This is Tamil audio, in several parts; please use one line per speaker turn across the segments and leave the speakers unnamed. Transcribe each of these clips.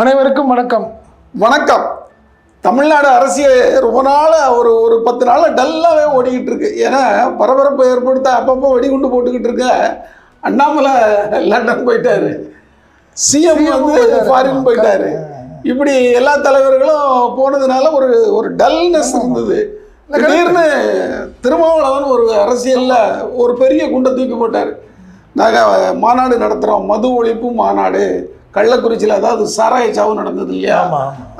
அனைவருக்கும் வணக்கம்.
வணக்கம். தமிழ்நாடு அரசியல் ரொம்ப நாள் ஒரு ஒரு பத்து நாள் டல்லாகவே ஓடிக்கிட்டு இருக்கு. ஏன்னா பரபரப்பு ஏற்படுத்த அப்பப்போ வெடிகுண்டு போட்டுக்கிட்டு இருக்க அண்ணாமலை லண்டன் போயிட்டாரு. சிஎம் வந்து. ஃபாரின் போயிட்டாரு. இப்படி எல்லா தலைவர்களும் போனதுனால ஒரு ஒரு டல்னஸ் இருந்தது. திடீர்னு திருமாவளவன் ஒரு அரசியல்ல ஒரு பெரிய குண்டை தூக்கி போட்டார். நாங்கள் மாநாடு நடத்துகிறோம் மது ஒழிப்பு மாநாடு. கள்ளக்குறிச்சியில் அதாவது சாராய சாவு நடந்தது இல்லையா?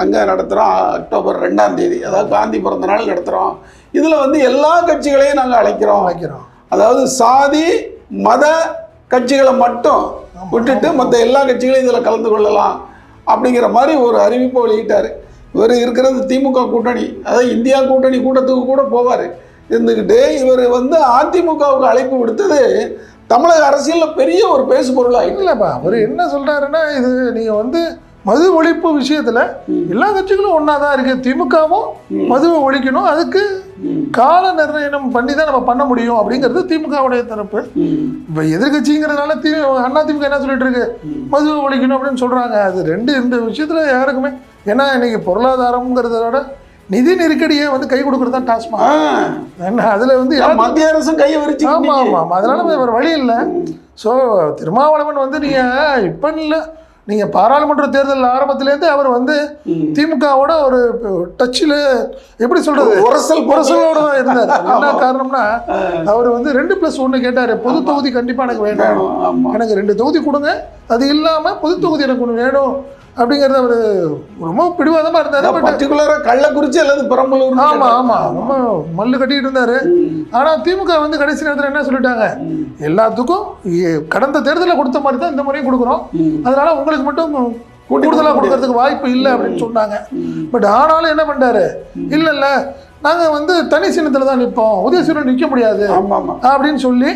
அங்கே நடத்துகிறோம் அக்டோபர் ரெண்டாம் தேதி. அதாவது காந்தி பிறந்த நாள் நடத்துகிறோம் இதில் வந்து எல்லா கட்சிகளையும் நாங்கள் அழைக்கிறோம்.
வைக்கிறோம்
அதாவது சாதி மத கட்சிகளை மட்டும் விட்டுட்டு மற்ற எல்லா கட்சிகளையும் இதில் கலந்து கொள்ளலாம் அப்படிங்கிற மாதிரி ஒரு அறிவிப்பை வெளியிட்டார். இவர் இருக்கிறது திமுக கூட்டணி. அதாவது இந்தியா கூட்டணி கூட்டத்துக்கு கூட போவார். இருந்துக்கிட்டு இவர் வந்து அதிமுகவுக்கு அழைப்பு விடுத்தது தமிழக அரசியலில் பெரிய ஒரு பேசு பொருளாயிட்டு
இல்லப்பா அவர் என்ன சொல்றாருன்னா இது நீங்க வந்து மது ஒழிப்பு விஷயத்துல எல்லா கட்சிகளும் ஒன்றா தான் இருக்கு. திமுகவும் மதுவை ஒழிக்கணும். அதுக்கு கால நிர்ணயம் பண்ணி தான் நம்ம பண்ண முடியும் அப்படிங்கிறது திமுகவுடைய தரப்பு. இப்போ எதிர்கட்சிங்கிறதுனால தி அண்ணா திமுக என்ன சொல்லிட்டு இருக்கு? மதுவை ஒழிக்கணும் அப்படின்னு சொல்றாங்க. அது ரெண்டு இந்த விஷயத்துல யாருக்குமே ஏன்னா இன்னைக்கு பொருளாதாரம்ங்கிறத விட நிதி நெருக்கடியை வந்து கை கொடுக்கறது தான் டாஸ்மாக்.
ஆ,
ஏன்னா அதுல வந்து
மத்திய அரசும் கையை விரிச்சு
ஆமா ஆமா ஆமா. அதனால வேற வழி இல்லை. ஸோ திருமாவளவன் வந்து நீங்க இப்போ இல்லை நீங்க பாராளுமன்ற தேர்தல் ஆரம்பத்திலேருந்து அவர் வந்து திமுகவோட ஒரு டச்சில் எப்படி சொல்றது?
உரசல்
புரசலோட தான் இருந்தார். என்ன காரணம்னா அவர் வந்து ரெண்டு ப்ளஸ் ஒன்று கேட்டார். பொது தொகுதி கண்டிப்பா எனக்கு வேணும். எனக்கு ரெண்டு தொகுதி கொடுங்க. அது இல்லாம பொது தொகுதி எனக்கு ஒன்று வேணும். அப்படிங்கறது அவர் ரொம்ப பிடிவாதமா இருந்தார் பட்
பர்டிகுலரா கள்ளக்குறிச்சி அல்லது பெரம்பலூர்
ஆமா ஆமா. ரொம்ப மல்லு கட்டிட்டு இருந்தாரு. ஆனா திமுக வந்து கடைசி நேரத்துல என்ன சொல்லிட்டாங்க? எல்லாத்துக்கும் கடந்த தேர்தலில் கொடுத்த மாதிரி தான் இந்த முறையும் கொடுக்குறோம். அதனால உங்களுக்கு மட்டும் கூடுதலா கொடுக்கறதுக்கு வாய்ப்பு இல்லை அப்படின்னு சொன்னாங்க. பட் ஆனாலும் என்ன பண்ணிட்டாரு இல்ல இல்ல. நாங்க வந்து தனி சின்னத்துல தான் நிற்போம் உதயசூரன் நிக்க முடியாது. அப்படின்னு சொல்லி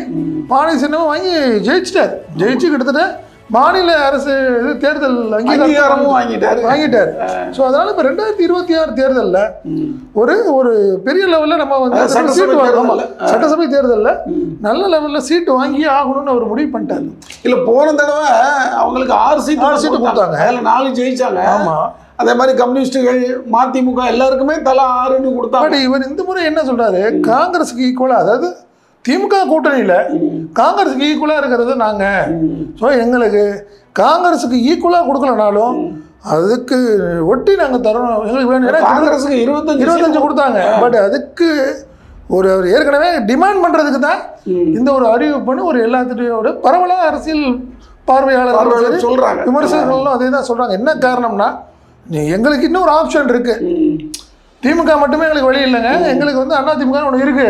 பானை சின்னமும் வாங்கி ஜெயிச்சிட்டார். ஜெயிச்சு கிட்டத்தட்ட மாநில அரசு தேர்தல் அங்கீகாரம்
அங்கீகாரமும் வாங்கிட்டாரு.
வாங்கிட்டாரு. ஸோ அதனால இப்போ ரெண்டாயிரத்தி இருபத்தி ஆறு தேர்தலில் ஒரு ஒரு பெரிய லெவலில் நம்ம வந்து சீட்டு வாங்க.
தேர்தல்ல.
சட்டசபை தேர்தலில் நல்ல லெவலில் சீட்டு வாங்கியே ஆகணும்னு அவர் முடிவு பண்ணிட்டாரு.
இல்ல போன தடவை அவங்களுக்கு ஆறு சீட்
ஆறு சீட்டு கொடுத்தாங்க.
அதுல நாலு ஜெயிச்சாங்க.
ஆமா.
அதே மாதிரி கம்யூனிஸ்டுகள் மதிமுக எல்லாருக்குமே தலா ஆறுன்னு கொடுத்தாங்க.
பட் இவர் இந்த முறை என்ன சொல்றாரு? காங்கிரஸுக்கு ஈக்குவலாக அதாவது திமுக கூட்டணியில் காங்கிரஸுக்கு ஈக்குவலாக இருக்கிறது நாங்கள் ஸோ எங்களுக்கு காங்கிரஸுக்கு ஈக்குவலாக கொடுக்கலனாலும் அதுக்கு ஒட்டி நாங்கள் தரோம் எங்களுக்கு வேணும்.
காங்கிரஸுக்கு இருபத்தஞ்சு
இருபத்தஞ்சு கொடுத்தாங்க. பட் அதுக்கு ஒரு அவர் ஏற்கனவே டிமாண்ட் பண்றதுக்கு தான் இந்த ஒரு அறிவிப்புன்னு ஒரு எல்லாத்துடையோட பரவலாக அரசியல் பார்வையாளர்கள்
சொல்றாங்க.
விமர்சகர்களும் அதே தான் சொல்றாங்க. என்ன காரணம்னா எங்களுக்கு இன்னொரு ஆப்ஷன் இருக்கு.
ம்.
திமுக மட்டுமே எங்களுக்கு வழி இல்லைங்க. எங்களுக்கு வந்து அண்ணா திமுக ஒன்று இருக்கு.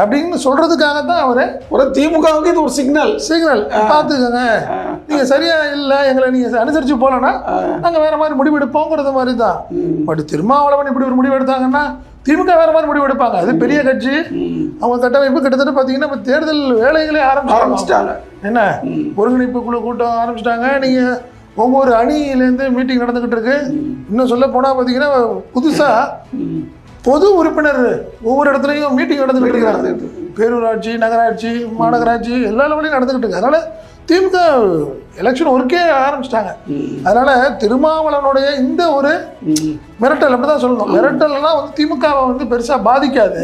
அப்படின்னு சொல்றதுக்காக தான் அவரு
ஒரு திமுகவுக்கு இது ஒரு சிக்னல்
சிக்னல் பார்த்துக்கோங்க. நீங்க சரியா இல்லை எங்களை நீங்க அனுசரிச்சு போகலன்னா நாங்க வேற மாதிரி முடிவு எடுப்போங்கிறது மாதிரி தான் பட் திருமாவளவன் இப்படி ஒரு முடிவு எடுத்தாங்கன்னா திமுக வேற மாதிரி முடிவு எடுப்பாங்க. அது பெரிய கட்சி. அவங்க கட்டமைப்பு கிட்டத்தட்ட பார்த்தீங்கன்னா இப்போ தேர்தல் வேலைகளே ஆரம்பிச்சிட்டாங்க
ஆரம்பிச்சிட்டாங்க.
என்ன? ஒருங்கிணைப்பு குழு கூட்டம் ஆரம்பிச்சிட்டாங்க. நீங்க ஒவ்வொரு அணியிலேருந்து மீட்டிங் நடந்துகிட்டு இருக்கு. இன்னும் சொல்ல போனால் பார்த்தீங்கன்னா புதுசாக பொது உறுப்பினர் ஒவ்வொரு இடத்துலையும் மீட்டிங் நடந்துகிட்டு இருக்கிறாங்க பேரூராட்சி நகராட்சி மாநகராட்சி எல்லா லெவலையும் நடந்துகிட்டு இருக்கு. அதனால திமுக எலெக்ஷன் ஒர்க்கே ஆரம்பிச்சிட்டாங்க. அதனால திருமாவளவனுடைய இந்த ஒரு மிரட்டல் அப்படி தான் சொல்லணும். மிரட்டல்லாம் வந்து திமுகவை வந்து பெருசாக பாதிக்காது.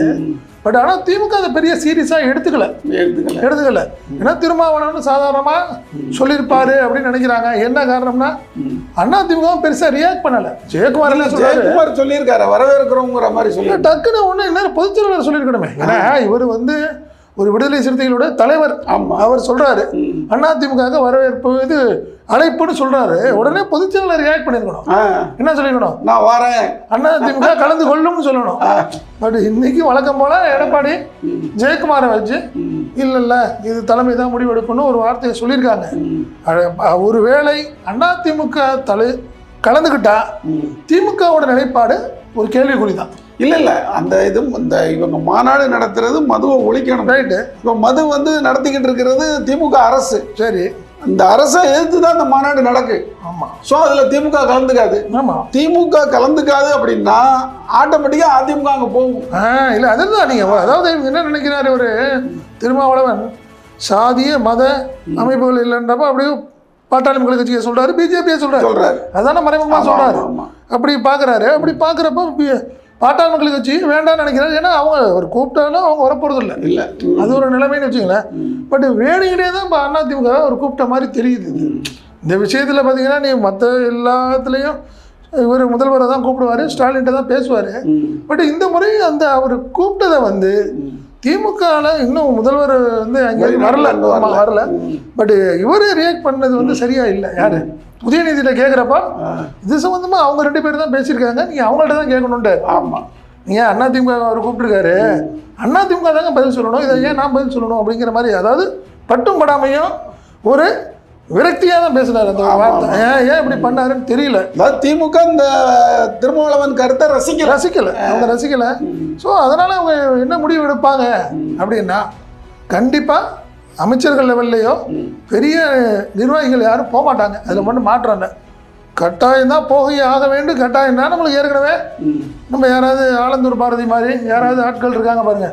பட் ஆனால் திமுக அதை பெரிய சீரியஸாக எடுத்துக்கல.
எடுத்துக்கல.
எடுத்துக்கல. ஏன்னா திருமாவளவன் சாதாரணமாக சொல்லியிருப்பாரு அப்படின்னு நினைக்கிறாங்க. என்ன காரணம்னா அண்ணா திமுக பெருசாக ரியாக்ட் பண்ணல. ஜெயக்குமார்
ஜெயக்குமார் சொல்லியிருக்காரு. வரவேற்கிறோங்கிற மாதிரி சொல்லி
டக்குன்னு ஒன்று என்ன பொதுச் செயலாளர் சொல்லியிருக்கணுமே. ஏன்னா இவர் வந்து ஒரு விடுதலை சிறுத்தைகளோட தலைவர். அவர் சொல்றாரு அண்ணா திமுக வரவேற்பு இது அழைப்புன்னு சொல்றாரு. உடனே பொதுச் செயலாளர் ரியாக்ட் பண்ணியிருக்கணும்
ஆ,
என்ன சொல்லிருக்கணும்?
நான் வரேன்.
அண்ணா திமுக கலந்து கொள்ளும்னு சொல்லணும். பட் இன்னைக்கு வழக்கம் போல எடப்பாடி ஜெயக்குமாரை வச்சு இல்ல இல்ல இது தலைமை தான் முடிவெடுக்கணும் ஒரு வார்த்தையை சொல்லியிருக்காங்க. ஒருவேளை அண்ணா திமுக தலை கலந்துக்கிட்டா திமுகவோட நிலைப்பாடு ஒரு கேள்விக்குறி தான்.
இல்ல இல்ல. அந்த இது இந்த இவங்க மாநாடு நடத்துறது மதுவை ஒழிக்கணும்.
ரைட்டு
இப்போ மது வந்து நடத்திக்கிட்டு இருக்கிறது திமுக அரசு.
சரி.
அந்த அரசை எதிர்த்து தான் இந்த மாநாடு நடக்கு.
ஆமா.
ஸோ அதுல திமுக கலந்துக்காது.
ஆமா.
திமுக கலந்துக்காது அப்படின்னா ஆட்டோமேட்டிக்கா அதிமுக அங்க போகும்.
ஆ இல்லை அதுதான் நீங்கள் அதாவது என்ன நினைக்கிறாரு ஒரு திருமாவளவன் சாதிய மத அமைப்புகள் இல்லைன்றப்ப அப்படியே பாட்டாளி மக்கள் கட்சியை சொல்றாரு பிஜேபியை சொல்றாரு.
சொல்றாரு.
அதான மறைமுகமா
ஆமா,
சொல்றாரு.
ஆமா, ஆமா.
அப்படி பார்க்குறாரு அப்படி பார்க்குறப்ப பாட்டாளி மக்கள் கட்சி வேண்டாம்னு நினைக்கிறாரு ஏன்னா அவங்க அவர் கூப்பிட்டாலும் அவங்க வரப்போறது இல்லை.
இல்ல
அது ஒரு நிலைமைன்னு வச்சுங்களேன் பட் வேணுங்கிட்டே தான் இப்போ அதிமுக ஒரு கூப்பிட்ட மாதிரி தெரியுது. இந்த விஷயத்தில் பார்த்தீங்கன்னா நீ மற்ற எல்லாத்துலேயும் இவர் முதல்வரை தான் கூப்பிடுவாரு ஸ்டாலின்ட்ட தான் பேசுவார். பட் இந்த முறை அந்த அவர் கூப்பிட்டதை வந்து திமுகவில் இன்னும் முதல்வர் வந்து அங்கே வரல. வரல பட் இவர் ரியாக்ட் பண்ணது வந்து சரியா இல்லை. யாரு? உதயநிதியில கேட்குறப்ப இது சம்மந்தமா அவங்க ரெண்டு பேரும் தான் பேசியிருக்காங்க. நீங்க அவங்கள்ட்ட தான் கேட்கணுன்ட்டு
ஆமா.
நீங்க அண்ணா திமுக அவர் கூப்பிட்டுருக்காரு? அண்ணா திமுக தாங்க பதில் சொல்லணும். இதை ஏன் நான் பதில் சொல்லணும் அப்படிங்கிற மாதிரி அதாவது பட்டும் படாமையும் ஒரு விரக்தியாக தான் பேசினார் அந்த வார்த்தை. ஏன் ஏன் இப்படி பண்ணாருன்னு தெரியல.
அதாவது திமுக இந்த திருமாவளவன் கருத்தை ரசிக்கல.
ரசிக்கல. அவங்க ரசிக்கல. ஸோ அதனால அவங்க என்ன முடிவு எடுப்பாங்க அப்படின்னா கண்டிப்பா அமைச்சர்கள் லெவல்லையோ பெரிய நிர்வாகிகள் யாரும் போக மாட்டாங்க. அதில் மட்டும் மாற்றம் இல்லை. கட்டாயம் தான் போகவே ஆக வேண்டும். கட்டாயம் தான் நம்மளுக்கு ஏற்கனவே. நம்ம யாராவது ஆலந்தூர் பாரதி மாதிரி யாராவது ஆட்கள் இருக்காங்க பாருங்க.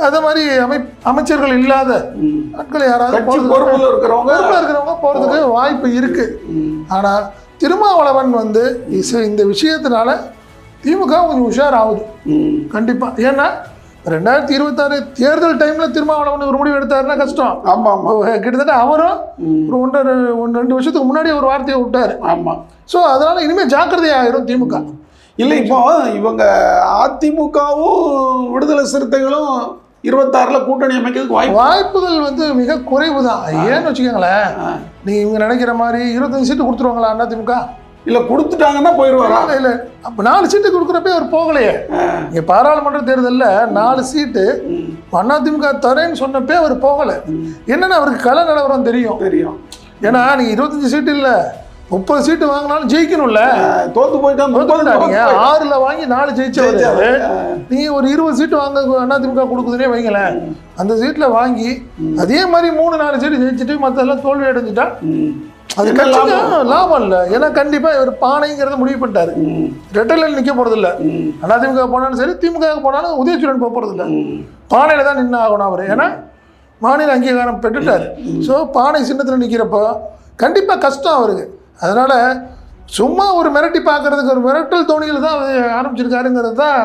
அதே மாதிரி அமை அமைச்சர்கள் இல்லாத ஆட்கள் யாராவது
பொறுப்புல இருக்கிறவங்க
பொறுப்பில் இருக்கிறவங்க போகிறதுக்கு வாய்ப்பு இருக்கு. ஆனால் திருமாவளவன் வந்து இசை- இந்த விஷயத்தினால திமுக கொஞ்சம் உஷாராகுது. கண்டிப்பாக ஏன்னா ரெண்டாயிரத்தி இருபத்தாறு தேர்தல் டைமில் திருமாவளவன் ஒரு முடிவு எடுத்தாருன்னா கஷ்டம்.
ஆமா ஆமா.
இப்போ கிட்டத்தட்ட அவரும் ஒரு ஒன்றரை ஒன்று ரெண்டு வருஷத்துக்கு முன்னாடி ஒரு வார்த்தையை விட்டார்.
ஆமா.
ஸோ அதனால இனிமேல் ஜாக்கிரதை ஆயிரும் திமுக.
இல்ல இப்போ இவங்க அதிமுகவும் விடுதலை சிறுத்தைகளும் இருபத்தாறுல கூட்டணி அமைக்கிறதுக்கு வாய்ப்பு
வாய்ப்புகள் வந்து மிக குறைவு தான் ஏன்னு வச்சுக்கோங்களேன் நீ இவங்க நினைக்கிற மாதிரி இருபத்தஞ்சு சீட்டு கொடுத்துருவாங்களா அண்ணா திமுக?
இல்ல கொடுத்துட்டாங்கன்னா போயிடுவாரா
இல்லை இல்லை. அப்போ நாலு சீட்டு கொடுக்குறப்ப அவர் போகலையே. இங்கே பாராளுமன்ற தேர்தலில் நாலு சீட்டு அதிமுக தரேன்னு சொன்னப்பே அவர் போகலை. என்னன்னா அவருக்கு கள நிலவரம் தெரியும்.
தெரியும்.
ஏன்னா நீங்கள் இருபத்தஞ்சு சீட்டு இல்லை. முப்பது சீட்டு வாங்கினாலும் ஜெயிக்கணும்ல?
தோத்து போயிட்டா.
ஆறுல வாங்கி நாலு ஜெயிச்சவர். நீ ஒரு இருபது சீட்டு வாங்க அதிமுக கொடுக்குதுன்னே வைங்களேன். அந்த சீட்ல வாங்கி அதே மாதிரி மூணு நாலு சீட்டு ஜெயிச்சுட்டு மற்றெல்லாம் தோல்வி அடைஞ்சிட்டா. அது லாபம்? இல்லை. ஏன்னா கண்டிப்பா இவர் பானைங்கிறத முடிவு பண்ணிட்டாரு. ரெட்டலில் நிக்க போறது இல்ல. அதிமுக போனாலும் சரி திமுக போனாலும் உதயசூரன் போக போறது இல்ல. பானையில தான் நின்று ஆகணும் அவர். ஏன்னா மாநில அங்கீகாரம் பெற்றுட்டாரு. ஸோ பானை சின்னத்தில் நிற்கிறப்போ கண்டிப்பாக கஷ்டம் அவருக்கு. அதனால சும்மா ஒரு மிரட்டி பார்க்கறதுக்கு ஒரு மிரட்டல் தோணியில் தான் ஆரம்பிச்சிருக்காருங்கிறது தான்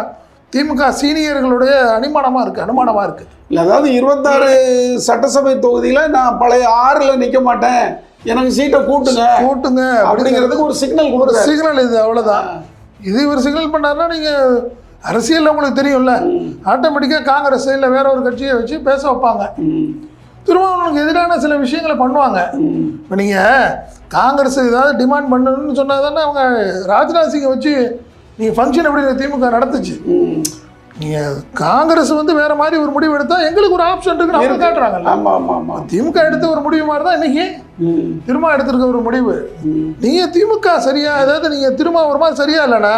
திமுக சீனியர்களுடைய அனுமானமாக இருக்குது அனுமானமாக இருக்குது
இல்ல அதாவது இருபத்தாறு சட்டசபை தொகுதியில நான் பழைய ஆறுல நிக்க மாட்டேன். எனக்கு சீட்டை கூட்டுங்க.
கூட்டுங்க.
அப்படிங்கிறதுக்கு ஒரு சிக்னல்
ஒரு சிக்னல் இது அவ்வளோதான் இது இவர் சிக்னல் பண்ணாருன்னா நீங்கள் அரசியலில் உங்களுக்கு தெரியும்ல. ஆட்டோமேட்டிக்காக காங்கிரஸ் இல்லை வேற ஒரு கட்சியை வச்சு பேச வைப்பாங்க. திருமாவளவனுக்கு எதிரான சில விஷயங்களை பண்ணுவாங்க. இப்போ நீங்கள் காங்கிரஸ் ஏதாவது டிமாண்ட் பண்ணணும்னு சொன்னால் தானே அவங்க ராஜ்நாத் சிங்கை வச்சு நீங்கள் ஃபங்க்ஷன் எப்படி திமுக நடத்துச்சு. நீங்கள் காங்கிரஸ் வந்து வேற மாதிரி ஒரு முடிவு எடுத்தால் எங்களுக்கு ஒரு ஆப்ஷன் இருக்குன்னு அவங்க காட்டுறாங்கல்ல
ஆமா ஆமா ஆமா
திமுக எடுத்த ஒரு முடிவு மாதிரி தான் இன்னைக்கு. திருமா எடுத்திருக்க ஒரு முடிவு. நீங்கள் திமுக சரியா அதாவது நீங்கள் திருமா ஒரு மாதிரி சரியா இல்லைன்னா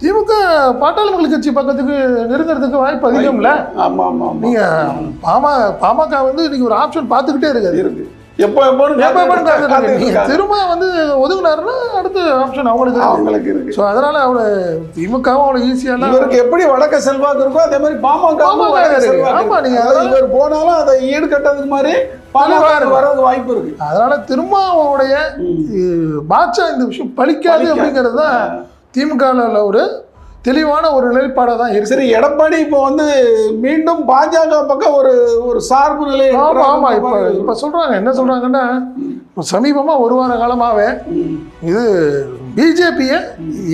திமுக பாட்டாளி மக்கள் கட்சி பக்கத்துக்கு நெருங்கிறதுக்கு வாய்ப்பு அதிகம்ல.
ஆமா ஆமா ஆமா.
நீங்கள் பாமா பாமக வந்து இன்னைக்கு ஒரு ஆப்ஷன் பார்த்துக்கிட்டே இருக்காது
இருக்கு. எப்போ
எப்ப. திரும்ப வந்து ஒதுங்கினாருன்னா அடுத்த ஆப்ஷன் அவங்களுக்கு.
அவங்களுக்கு இருக்கு.
ஸோ அதனால அவளை திமுகவும் அவ்வளோ ஈஸியெல்லாம்
இவருக்கு எப்படி வடக்க செல்வாக்கு இருக்கோ அதே மாதிரி பாமக
பாமக இருக்கு. ஆமா, நீங்க
அதாவது இவர் போனாலும் அதை ஈடு கட்டதுக்கு மாதிரி வாய்ப்பு இருக்கு.
அதனால திருமாவோடைய பாட்சா இந்த விஷயம் பலிக்காது. அப்படிங்கிறது தான் திமுகவில் ஒரு தெளிவான ஒரு நிலைப்பாடாக தான் இருக்கு.
சரி எடப்பாடி இப்போ வந்து மீண்டும் பாஜக பக்கம் ஒரு ஒரு சார்பு நிலை
ஆமா ஆமா இப்போ இப்போ சொல்றாங்க. என்ன சொல்றாங்கன்னா இப்போ சமீபமா ஒரு வார காலமாவே இது பிஜேபியை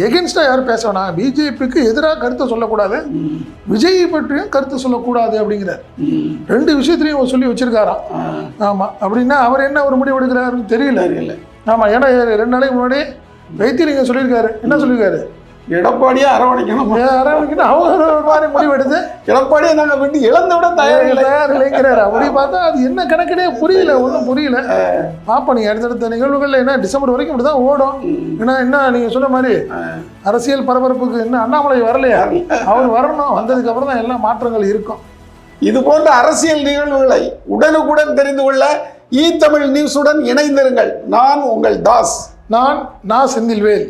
எகென்ஸ்டாக யாரும் பேச வேணாம். பிஜேபிக்கு எதிராக கருத்தை சொல்லக்கூடாது. விஜய் பற்றியும் கருத்து சொல்லக்கூடாது அப்படிங்கிறார். ரெண்டு விஷயத்துலையும் சொல்லி வச்சிருக்காராம். ஆமாம் அப்படின்னா அவர் என்ன ஒரு முடிவு எடுக்கிறாருன்னு தெரியல.
இல்லை
ஆமாம் ஏன்னா ரெண்டு நாளைக்கு முன்னாடி வைத்தியலிங்கம் சொல்லியிருக்காரு. என்ன சொல்லியிருக்காரு?
எடப்பாடியே அரவணைக்கணும்?
ஆரம்பிக்கணும் அவங்க மாதிரி முடிவு எடுத்து
எடப்பாடியை நாங்க விட்டு இழந்து விட தயாரில்லை
தயார் இல்லைங்கிறாரு. அப்படி பார்த்தா அது என்ன கணக்குனே புரியல ஒன்றும் புரியல. பாப்பா நீங்க அடுத்தடுத்த நிகழ்வுகள்ல என்ன டிசம்பர் வரைக்கும் இப்படி தான் ஓடும் ஏன்னா என்ன நீங்க சொன்ன மாதிரி அரசியல் பரபரப்புக்கு என்ன அண்ணாமலை வரலையா? அவர் வரணும். வந்ததுக்கு அப்புறம் தான் எல்லா மாற்றங்கள் இருக்கும்.
இது போன்ற அரசியல் நிகழ்வுகளை உடனுக்குடன் தெரிந்து கொள்ள ஈ தமிழ் நியூஸுடன் இணைந்திருங்கள். நான் உங்கள் தாஸ்.
நான் நான் செந்தில்வேல்.